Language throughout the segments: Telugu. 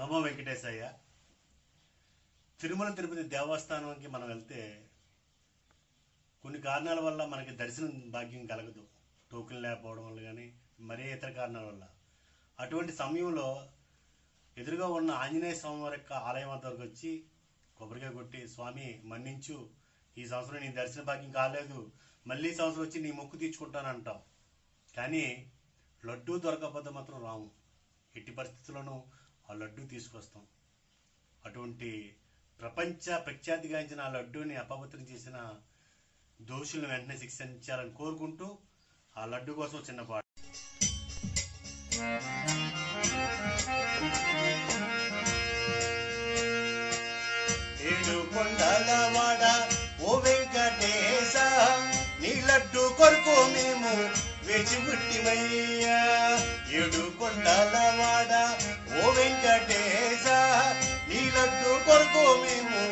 నమో వెంకటేశయ్య. తిరుమల తిరుపతి దేవస్థానంకి మనం వెళ్తే కొన్ని కారణాల వల్ల మనకి దర్శనం భాగ్యం కలగదు. టోకెన్ లేకపోవడం వల్ల కానీ మరే ఇతర కారణాల వల్ల. అటువంటి సమయంలో ఎదురుగా ఉన్న ఆంజనేయ స్వామి వారి యొక్క ఆలయం వద్దకు వచ్చి కొబ్బరికాయ కొట్టి స్వామి మన్నించు. ఈ సంవత్సరం నీ దర్శన భాగ్యం కాలేదు. మళ్ళీ ఈ సంవత్సరం వచ్చి నీ మొక్కు తీర్చుకుంటానంటాం. కానీ లడ్డూ దొరకకపోతే మాత్రం రాము. ఎట్టి పరిస్థితుల్లోనూ ఆ లడ్డు తీసుకొస్తాం. అటువంటి ప్రపంచ ప్రఖ్యాతిగాంచిన ఆ లడ్డూని అపవిత్రం చేసిన దోషులను వెంటనే శిక్షించాలని కోరుకుంటూ ఆ లడ్డు కోసం చిన్న పాట. ఏడు ఓ వెంకటేశ నీ లడ్డు కొరకు మేము వేచి పుట్టిమయ్యా ఏడు ఓ వెంకటేశ నీ లడ్డు కొరకు మేము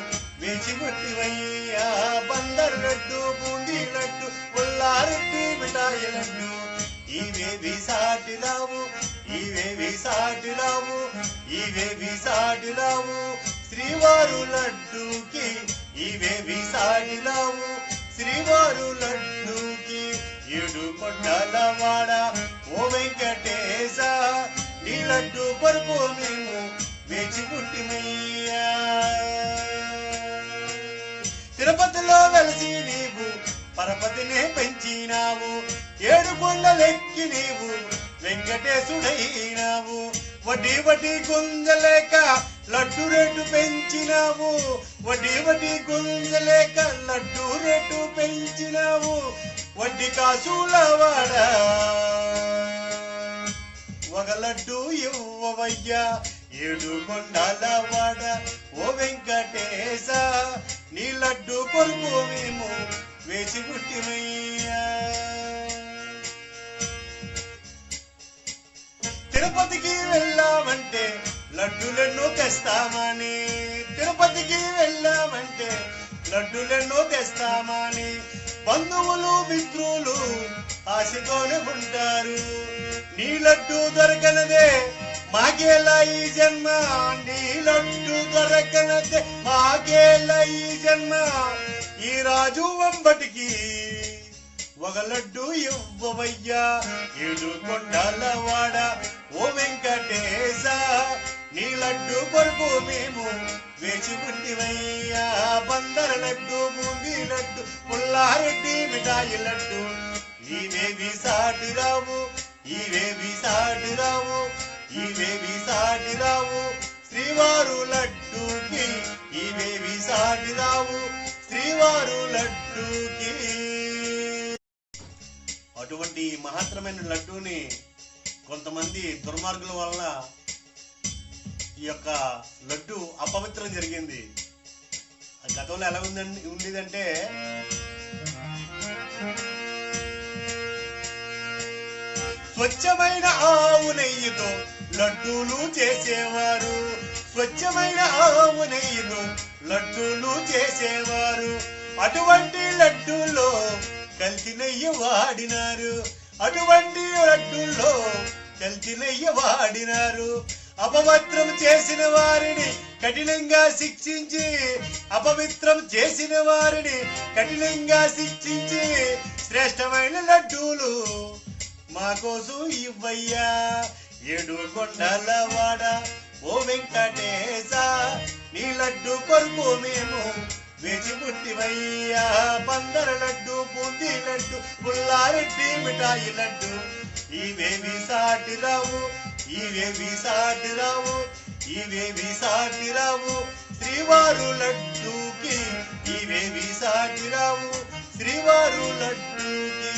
వేచి బందర్ లడ్డు బూందీ లడ్డు పుల్లారెడ్డి మిఠాయి లడ్డు. ఇవేవి సాటి రావు ఇవేవి సాటి రావు ఇవేవి సాటి రావు. శ్రీవారు లడ్డుకి ఇవేవి సాటి రావు శ్రీవారు లడ్డు ఏడు వాడ ఓ వెంకటేశ నీ లడ్డు పరుపు మేము వేచి పుట్టిమయ్యా తిరుపతిలో వెలసి నీవు పరపతినే పెంచినావు ఏడు కొండలెక్కి నీవు వెంకటేశుడైనావు. వడ్డీ వడ్డీ గుంజలేక లడ్డు రేటు పెంచినావు వడ్డీ వడ్డీ గుంజలేక లడ్డు రేటు పెంచినావు. వడ్డీ కాసుల వాడా. ఒక లడ్డు ఇవ్వవయ్యా ఏడు కొండల వాడ. ఓ వెంకటేశ నీ లడ్డు కొరకు మేము వేసి పుట్టిమయ్యా. తిరుపతికి వెళ్ళామంటే లడ్డులెన్నో తెస్తామని. తిరుపతికి వెళ్ళామంటే లడ్డులెన్నో తెస్తామని. బంధువులు మిత్రులు ఆశతోనే ఉంటారు. నీ లడ్డు దొరకనదే మాకేలా ఈ జన్మ? నీ లడ్డు దొరకనదే మాకేలా ఈ జన్మ? ఈ రాజు వెంబటికి ఒక లడ్డు ఇవ్వవయ్యా. ఏడు కొండలవాడ ఓ వెంకటేశ నీ లడ్డు కొరకు మేము వేచి ఉండివయ్యా బందర లడ్డు బూందీ లడ్డు పుల్లారెడ్డి మిఠాయి లడ్డు. ఇవేవి సాటి రావు ఇవేవి సాటి రావు ఇవేవి సాటి రావు. శ్రీవారు లడ్డూకి ఇవేవి సాటి రావు శ్రీవారు లడ్డూకి. అటువంటి మహత్తరమైన లడ్డూని కొంతమంది దుర్మార్గుల వల్ల ఈ యొక్క లడ్డు అపవిత్రం జరిగింది. గతంలో ఎలా ఉందండి ఉండేదంటే స్వచ్ఛమైన ఆవు నెయ్యితో లడ్డూలు చేసేవారు. స్వచ్ఛమైన ఆవు నెయ్యితో లడ్డూలు చేసేవారు. అటువంటి లడ్డూలో కల్తీ నెయ్యి వాడినారు. అటువంటి లడ్డూల్లో కల్తీ నెయ్యి వాడినారు. అపవిత్రం చేసిన వారిని కఠినంగా శిక్షించి అపవిత్రం చేసిన వారిని కఠినంగా శిక్షించి శ్రేష్టమైన లడ్డూలు మా కోసం ఇవ్వయ్యా. ఏడు కొండలవాడ ఓ వెంకటేశ నీ లడ్డు కొరకు మేము వేచి పుట్టివయ్యా. బందర లడ్డు బూందీ లడ్డు పుల్లారెడ్డి మిఠాయి లడ్డు ఇవేమి సాటి రావు. ఇవేవి సాటి రావు ఇవేవి సాటి రావు శ్రీవారు లడ్డూకి ఇవేవి సాటి రావు శ్రీవారు లడ్డూకి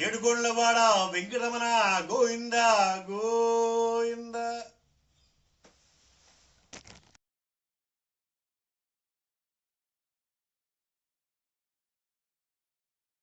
ఏడుగొండవాడ వెంకటరమణ గోవింద గోవిందా.